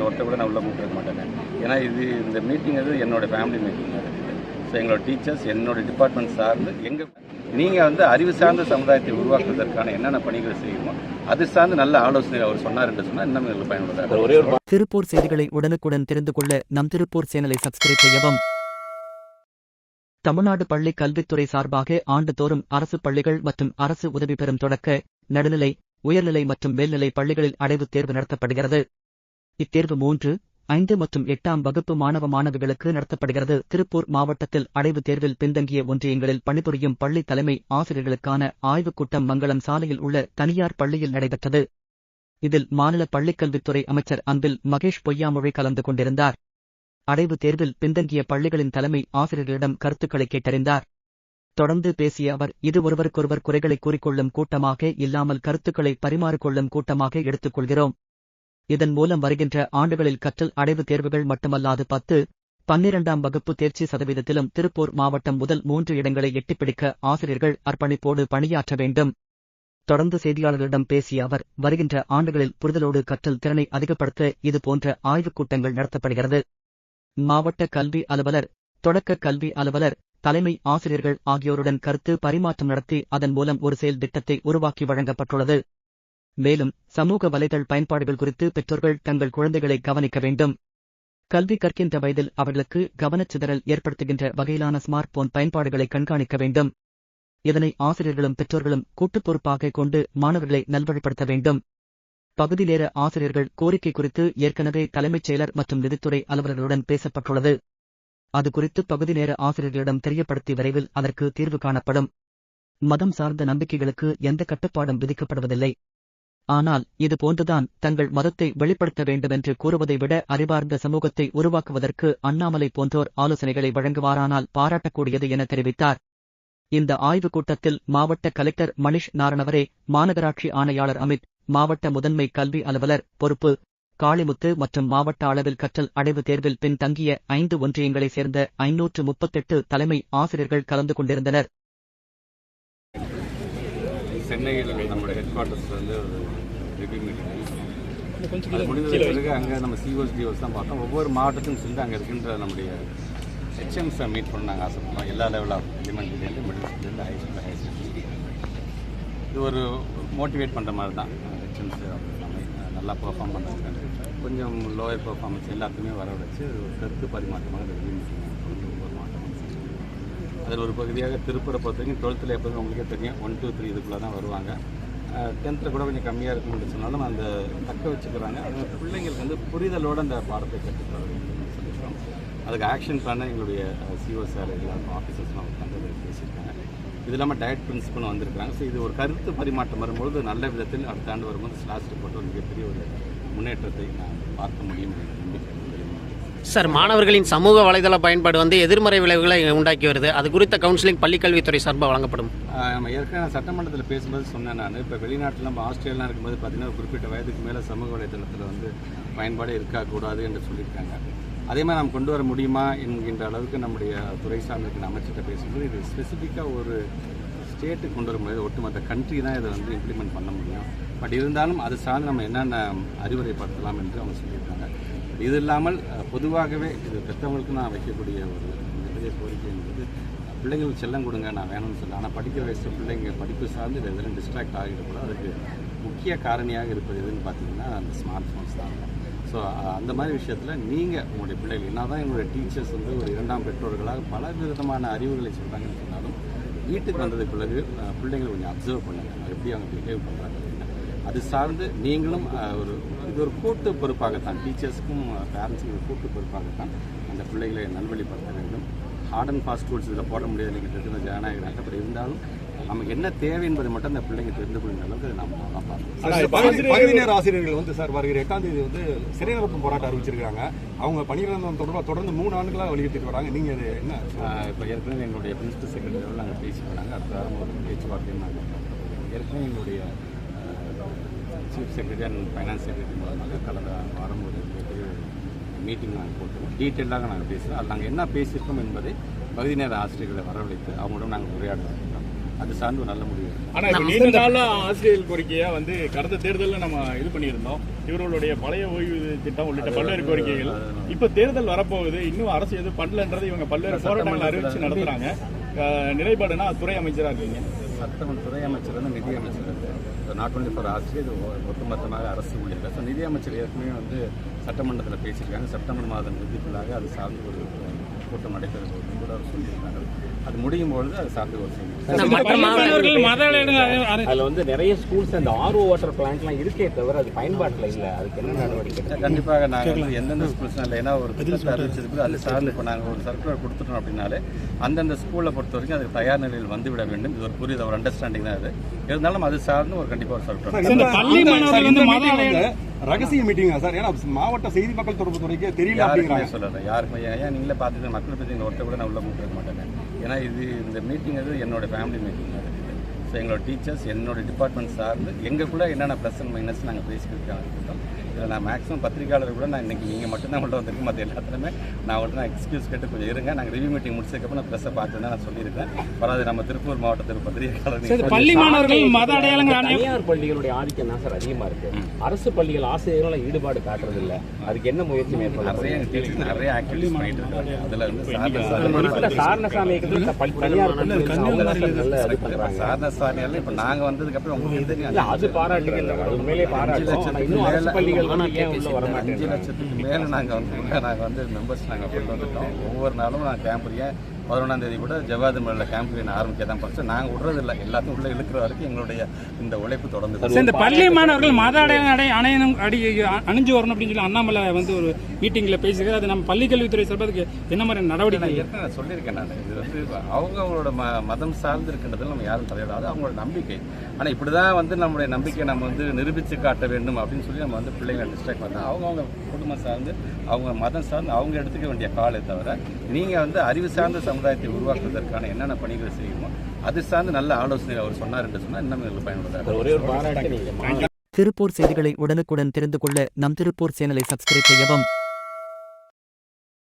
எங்கள் ஒருத்தர் கூட நான் உள்ளே கூப்பிட்டு மாட்டேங்க ஏன்னா இது இந்த மீட்டிங் அது என்னோட ஃபேமிலி மீட்டிங் அது. ஸோ எங்களோட டீச்சர்ஸ் என்னோட டிபார்ட்மெண்ட் சார்ந்து எங்கள் நீங்கள் வந்து அறிவு சார்ந்த சமுதாயத்தை உருவாக்குவதற்கான என்னென்ன பணிகளை செய்யணுமோ அது சார்ந்து நல்ல ஆலோசனை அவர் சொன்னார் என்று சொன்னால் இன்னும் எங்களுக்கு பயனுள்ளதாக ஒரே ஒரு திருப்பூர் செய்திகளை உடனுக்குடன் தெரிந்து கொள்ள நம் திருப்பூர் சேனலை சப்ஸ்கிரைப் செய்யவும். தமிழ்நாடு பள்ளி கல்வித்துறை சார்பாக ஆண்டுதோறும் அரசு பள்ளிகள் மற்றும் அரசு உதவி பெறும் தொடக்க நடுநிலை உயர்நிலை மற்றும் மேல்நிலை பள்ளிகளில் அடைவுத் தேர்வு நடத்தப்படுகிறது. இத்தேர்வு மூன்று ஐந்து மற்றும் எட்டாம் வகுப்பு மாணவ மாணவிகளுக்கு நடத்தப்படுகிறது. திருப்பூர் மாவட்டத்தில் அடைவு தேர்வில் பின்தங்கிய ஒன்றியங்களில் பணிபுரியும் பள்ளி தலைமை ஆசிரியர்களுக்கான ஆய்வுக் கூட்டம் மங்களம் சாலையில் உள்ள தனியார் பள்ளியில் நடைபெற்றது. இதில் மாநில பள்ளிக்கல்வித்துறை அமைச்சர் அன்பில் மகேஷ் பொய்யாமொழி கலந்து கொண்டிருந்தார். அடைவு தேர்வில் பின்தங்கிய பள்ளிகளின் தலைமை ஆசிரியர்களிடம் கருத்துக்களை கேட்டறிந்தார். தொடர்ந்து பேசிய அவர் இது ஒருவருக்கொருவர் குறைகளை கூறிக்கொள்ளும் கூட்டமாக இல்லாமல் கருத்துக்களை பரிமாறிக்கொள்ளும் கூட்டமாக எடுத்துக்கொள்கிறோம். இதன் மூலம் வருகின்ற ஆண்டுகளில் கற்றல் அடைவு தேர்வுகள் மட்டுமல்லாது பத்து பன்னிரண்டாம் வகுப்பு தேர்ச்சி சதவீதத்திலும் திருப்பூர் மாவட்டம் முதல் மூன்று இடங்களை எட்டிப்பிடிக்க ஆசிரியர்கள் அர்ப்பணிப்போடு பணியாற்ற வேண்டும். தொடர்ந்து செய்தியாளர்களிடம் பேசிய அவர் வருகின்ற ஆண்டுகளில் புரிதலோடு கற்றல் திறனை அதிகப்படுத்த இதுபோன்ற ஆய்வுக் கூட்டங்கள் நடத்தப்படுகிறது. மாவட்ட கல்வி அலுவலர் தொடக்க கல்வி அலுவலர் தலைமை ஆசிரியர்கள் ஆகியோருடன் கருத்து பரிமாற்றம் நடத்தி அதன் மூலம் ஒரு செயல் திட்டத்தை உருவாக்கி வழங்கப்பட்டுள்ளது. மேலும் சமூக வலைதள பயன்பாடுகள் குறித்து பெற்றோர்கள் தங்கள் குழந்தைகளை கவனிக்க வேண்டும். கல்வி கற்கின்ற வயதில் அவர்களுக்கு கவனச்சிதறல் ஏற்படுத்துகின்ற வகையிலான ஸ்மார்ட் போன் பயன்பாடுகளை கண்காணிக்க வேண்டும். இதனை ஆசிரியர்களும் பெற்றோர்களும் கூட்டுப் பொறுப்பாக கொண்டு மாணவர்களை நல்வழிப்படுத்த வேண்டும். பகுதி நேர ஆசிரியர்கள் கோரிக்கை குறித்து ஏற்கனவே தலைமைச் செயலர் மற்றும் நிதித்துறை அலுவலர்களுடன் பேசப்பட்டுள்ளது. அது குறித்து பகுதி நேர ஆசிரியர்களிடம் தெரியப்படுத்தி விரைவில் அதற்கு தீர்வு காணப்படும். மதம் சார்ந்த நம்பிக்கைகளுக்கு எந்த கட்டுப்பாடும் விதிக்கப்படுவதில்லை. ஆனால் இது போன்றுதான் தங்கள் மதத்தை வெளிப்படுத்த வேண்டுமென்று கூறுவதை விட அறிவார்ந்த சமூகத்தை உருவாக்குவதற்கு அண்ணாமலை போன்றோர் ஆலோசனைகளை வழங்குவாரானால் பாராட்டக்கூடியது என தெரிவித்தார். இந்த ஆய்வுக் கூட்டத்தில் மாவட்ட கலெக்டர் மணிஷ் நாரணவரே மாநகராட்சி ஆணையாளர் அமித் மாவட்ட முதன்மை கல்வி அலுவலர் பொறுப்பு காளிமுத்து மற்றும் மாவட்ட அளவில் கற்றல் அடைவு தேர்வில் பின் தங்கிய ஐந்து ஒன்றியங்களைச் சேர்ந்த ஐநூற்று முப்பத்தெட்டு தலைமை ஆசிரியர்கள் கலந்து கொண்டிருந்தனர். சென்னையில் நம்மளோட ஹெட் குவார்ட்டர்ஸ் வந்து ஒரு ரிவ்யூ மீட்டிங் அது முடிந்த பிறகு அங்கே நம்ம சிஓஸ் டிஓஸ் தான் பார்த்தோம். ஒவ்வொரு மாவட்டத்தையும் சேர்ந்து அங்கே இருக்கின்ற நம்முடைய ஹெச்எம்ஸை மீட் பண்ண நாங்கள் ஆசைப்பட்டோம். எல்லா லெவல் ஆஃப் எலிமெண்ட்லேருந்து மிடில் ஸ்கூல்லேருந்து ஹை ஸ்கூல் ஹை ஸ்கூல் இது ஒரு மோட்டிவேட் பண்ணுற மாதிரி தான். ஹெச்எம்ஸ் நல்லா பெர்ஃபார்ம் பண்ணுறாங்க கொஞ்சம் லோயர் பெர்ஃபார்மன்ஸ் எல்லாத்தையுமே வர வச்சு ஒரு கருத்து பரிமாற்றமாக ரிவ்யூ மீட்டிங் அதில் ஒரு பகுதியாக திருப்பூரை பொறுத்த வரைக்கும் டுவெல்த்தில் எப்போதும் உங்களுக்கே தெரியும். ஒன் டூ த்ரீ இதுக்குள்ளே தான் வருவாங்க டென்த்தில் கூட கொஞ்சம் கம்மியாக இருக்கும்னு சொன்னாலும் அந்த தக்க வச்சுக்கிறாங்க. அது பிள்ளைங்களுக்கு வந்து புரிதலோடு அந்த பாடத்தை கற்றுக்கிறாங்க சொல்லியிருக்கோம் அதுக்கு ஆக்ஷன் பண்ண எங்களுடைய சிஓ சார் எல்லாருக்கும் ஆஃபீஸர்ஸ்லாம் உட்காந்து பேசியிருக்காங்க. இது இல்லாமல் டயட் பிரின்சிபலும் வந்திருக்காங்க ஸோ இது ஒரு கருத்து பரிமாற்றம் வரும்பொழுது நல்ல விதத்தில் அடுத்த ஆண்டு வரும்போது ஸ்லாஸ் ரிப்போர்ட் ஒரு மிகப்பெரிய ஒரு முன்னேற்றத்தை நான் பார்க்க முடியும் என்ற நம்பிக்கை சார் மாணவர்களின் சமூக வலைதள பயன்பாடு வந்து எதிர்மறை விளைவுகளை உண்டாக்கி வருது. அது குறித்த கவுன்சிலிங் பள்ளிக்கல்வித்துறை சார்பாக வழங்கப்படும். நம்ம ஏற்கனவே சட்டமன்றத்தில் பேசும்போது சொன்னேன் நான். இப்போ வெளிநாட்டில் நம்ம ஆஸ்திரேலியா இருக்கும்போது பார்த்தீங்கன்னா ஒரு குறிப்பிட்ட வயதுக்கு மேலே சமூக வலைதளத்தில் வந்து பயன்பாடு இருக்கக்கூடாது என்று சொல்லியிருக்காங்க. அதே மாதிரி நாம் கொண்டு வர முடியுமா என்கின்ற அளவுக்கு நம்முடைய துறை சார்ந்த அமைச்சர்கிட்ட பேசும்போது இது ஸ்பெசிஃபிக்காக ஒரு ஸ்டேட்டுக்கு கொண்டு வர முடியாது ஒட்டுமொத்த கண்ட்ரி தான் இதை வந்து இம்ப்ளிமெண்ட் பண்ண முடியும். பட் இருந்தாலும் அது சார்ந்து நம்ம என்னென்ன அறிவுரைப்படுத்தலாம் என்று அவங்க சொல்லியிருக்காங்க. இது இல்லாமல் பொதுவாகவே இது பெற்றவங்களுக்கு நான் வைக்கக்கூடிய ஒரு மிகப்பெரிய கோரிக்கை என்பது பிள்ளைங்களுக்கு செல்லம் கொடுங்க நான் வேணும்னு சொல்லலாம் ஆனால் படிக்க வயசு பிள்ளைங்க படிப்பு சார்ந்து இது எதிலும் டிஸ்ட்ராக்ட் ஆகிடக்கூடாது. அதுக்கு முக்கிய காரணியாக இருப்பது எதுன்னு பார்த்தீங்கன்னா அந்த ஸ்மார்ட் ஃபோன்ஸ் தான் ஸோ அந்த மாதிரி விஷயத்தில் நீங்கள் உங்களுடைய பிள்ளைகள் என்ன தான் எங்களுடைய டீச்சர்ஸ் வந்து ஒரு இரண்டாம் பெற்றோர்களாக பல விதமான அறிவுகளை சொல்கிறாங்கன்னு சொன்னாலும் வீட்டுக்கு வந்ததுக்கு பிறகு பிள்ளைங்களை கொஞ்சம் அப்சர்வ் பண்ணுங்கள் எப்படி அவங்க பிஹேவ் பண்ணுறாங்க அப்படின்னு அது சார்ந்து நீங்களும் ஒரு இது ஒரு கூட்டு பொறுப்பாகத்தான். டீச்சர்ஸுக்கும் பேரண்ட்ஸுக்கும் ஒரு கூட்டு பொறுப்பாகத்தான் அந்த பிள்ளைகளை நல்வழிப்படுத்த வேண்டும். ஹார்ட் அண்ட் ஃபாஸ்ட் ரூல்ஸ் இதில் போட முடியாது. நீங்கள் இருக்கிற ஜனநாயக நாட்டப்படி இருந்தாலும் நமக்கு என்ன தேவை என்பதை மட்டும் அந்த பிள்ளைங்க தெரிந்து கொள்ளும் அளவுக்கு நம்ம நல்லா பார்க்கணும். ஆனா, பகுதி நேர ஆசிரியர்கள் வந்து சார் வருகிற எட்டாம் தேதி வந்து சிறை நிரப்பும் போராட்டம் அறிவிச்சிருக்காங்க அவங்க பணியிடம் தொடர்பாக தொடர்ந்து மூணு ஆண்டுகளாக வலியுறுத்திட்டு வராங்க. நீங்க அது என்ன இப்போ ஏற்கனவே எங்களுடைய பிரின்சிபல் செக்ரட்டரியோட நாங்கள் பேசி பண்ணாங்க அடுத்த வாரம் ஒரு பேச்சுவார்த்தையும் நாங்கள். ஏற்கனவே எங்களுடைய chief secretary and finance secretary மூலமாக கடந்த வாரம் ஒரு மீட்டிங் நாங்கள் போட்டுருவோம் டீட்டெயிலாக நாங்கள் பேசுகிறோம் அது நாங்கள் என்ன பேசியிருக்கோம் என்பதை பகுதி நேர ஆசிரியர்களை வரவழைத்து அவங்களோட நாங்கள் உரையாட இருக்கிறோம் அது சார்ந்து நல்ல முடிவு. ஆனா நீண்ட நாளா ஆசிரியர் கோரிக்கையா வந்து கடந்த தேர்தல்ல நம்ம இது பண்ணியிருந்தோம். இவர்களுடைய பழைய ஓய்வு திட்டம் உள்ளிட்ட பல்வேறு கோரிக்கைகள். இப்ப தேர்தல் வரப்போகுது. இன்னும் அரசு எதுவும் பண்ணலன்றது இவங்க பல்வேறு போராட்டங்கள் அறிவிச்சு நடத்துறாங்க. நிலைப்பாடுனா துறை அமைச்சரா இருக்கீங்க? சட்டமன்ற துறை அமைச்சர் வந்து நிதி அமைச்சர் நாட் ஒன்லி ஃபார் ஆசிரியர் இது ஒட்டுமொத்தமாக அரசு ஊழியர்கள். ஸோ நிதி அமைச்சர் ஏற்கனவே வந்து சட்டமன்றத்தில் பேசியிருக்காங்க. செப்டம்பர் மாதம் இறுதிக்குள்ளாக அது சார்ந்து ஒரு கூட்டம் நடைபெறும் போது கூட அவர் சொல்லியிருக்காங்க அது முடியும் பொழுது அது சார்ந்து ஒரு செய்தி. அதுல வந்து நிறைய ஸ்கூல்ஸ் அந்த ஆர்ஓ வாட்டர் பிளான்ட்லாம் இருக்கே தவிர அது பயன்பாட்டுல இல்ல. அதுக்கு என்ன நடவடிக்கை கண்டிப்பாக நாங்கள் வந்து எந்தெந்த ஸ்கூல்ஸ் இல்லை ஏன்னா ஒரு திட்டத்தை அறிவிச்சதுக்கு அது சார்ந்து இப்போ நாங்கள் ஒரு சர்க்குலர் கொடுத்துட்டோம் அப்படின்னாலே அந்தந்த ஸ்கூலை பொறுத்த வரைக்கும் அது தயார் நிலையில் வந்துவிட வேண்டும். இது ஒரு புரியுது ஒரு அண்டர்ஸ்டாண்டிங் தான் அது. இருந்தாலும் அது சார்ந்து ஒரு கண்டிப்பாக ஒரு சர்க்குலர் ரகசிய மீட்டிங்கா சார்? ஏன்னா மாவட்ட செய்தி மக்கள் தொடர்பு துறைக்கே தெரியல யாருக்குமே அப்படிங்கிறாங்க. சொல்லலை. யாருக்குமே ஏன்? நீங்களே பார்த்துட்டு மக்கள் பற்றி இந்த ஒருத்தர் கூட நான் உள்ள கூப்பிட மாட்டேன் ஏன்னா இது இந்த மீட்டிங் அது என்னோட ஃபேமிலி மீட்டிங் அது ஸோ எங்களோட டீச்சர்ஸ் என்னோட டிபார்ட்மெண்ட் சார்ந்து எங்களுக்குள்ள என்னென்ன ப்ளஸ் அண்ட் மைனஸ் நாங்கள் பேசிக்கிட்டு இருக்கோம் இதில் நான் மேக்ஸிமம் பத்திரிகையாளர் கூட நான் இன்னைக்கு நீங்கள் மட்டும்தான் உள்ள வந்திருக்கேன் மற்ற எல்லாத்துலையுமே. நான் வந்து நான் எக்ஸ்கியூஸ் கேட்டு கொஞ்சம் இருங்க. நாங்கள் ரிவ்யூ மீட்டிங் முடிச்சதுக்கப்புறம் நான் ப்ரெஸ்ஸை பார்த்து நான் சொல்லியிருக்கேன். பரவாயில்ல நம்ம திருப்பூர் மாவட்டத்தில் பத்திரிகையாளர் பள்ளி மாணவர்கள் மத அடையாளங்கள் தனியார் பள்ளிகளுடைய ஆதிக்கம் தான் சார் அதிகமா இருக்கு. அரசு பள்ளிகள் ஆசிரியர்கள் ஈடுபாடு காட்டுறது இல்ல அதுக்கு என்ன முயற்சி மேற்கொள்ள நிறைய டீச்சர்ஸ் நிறைய ஆக்டிவிட்டிஸ் பண்ணிட்டு இருக்காங்க. அதில் வந்து சாரணசாமி தனியார் பள்ளிகள் அவங்க சாரணியால இப்போ நாங்கள் வந்ததுக்கப்புறம் உங்களுக்கு தெரியும். அது அஞ்சு லட்சத்துக்கு மேலே நாங்கள் வந்து நாங்கள் வந்து மெம்பர்ஸ் நாங்கள் கொண்டு வந்துட்டோம். ஒவ்வொரு நாளும் நான் கேம்ப் ஏன் பதினொன்றாம் தேதி கூட ஜவாது மலையில் கேம்ப் ஆரம்பிக்க தான் படிச்சோம் நாங்கள் விடுறதில்ல. எல்லாத்தையும் உள்ளே இழுக்கிற வரைக்கும் எங்களுடைய இந்த உழைப்பு தொடர்ந்து இந்த பள்ளி மாணவர்கள் மத அடை அணையணும் அடி அணிஞ்சு வரணும் அப்படின்னு சொல்லி அண்ணாமலை வந்து ஒரு மீட்டிங்ல பேசியிருக்காரு. அது நம்ம பள்ளி கல்வித்துறை சார்பாக அதுக்கு என்ன மாதிரி நடவடிக்கை? நான் ஏற்கனவே நான் சொல்லியிருக்கேன் நான். இது வந்து அவங்க அவங்களோட ம மதம் சார்ந்து இருக்கின்றதில் நம்ம யாரும் தலையிடாது அவங்களோட நம்பிக்கை. ஆனால் இப்படி தான் வந்து நம்மளுடைய நம்பிக்கையை நம்ம வந்து நிரூபித்து காட்ட வேண்டும் அப்படின்னு சொல்லி நம்ம வந்து பிள்ளைங்களை டிஸ்ட்ராக்ட் பண்ணால் அவங்க அவங்க குடும்பம் சார்ந்து அவங்க மதம் சார்ந்து அவங்க எடுத்துக்க வேண்டிய காலை தவிர நீங்கள் வந்து அறிவு சார்ந்த சமுதாயத்தை உருவாக்குவதற்கான என்னென்ன பணிகளை செய்யணுமோ அது சார்ந்து நல்ல ஆலோசனை அவர் சொன்னார் என்று சொன்னால் இன்னும் எங்களுக்கு பயனுள்ளதாக திருப்பூர் செய்திகளை உடனுக்குடன் தெரிந்து கொள்ள நம் திருப்பூர் சேனலை சப்ஸ்கிரைப் செய்யவும்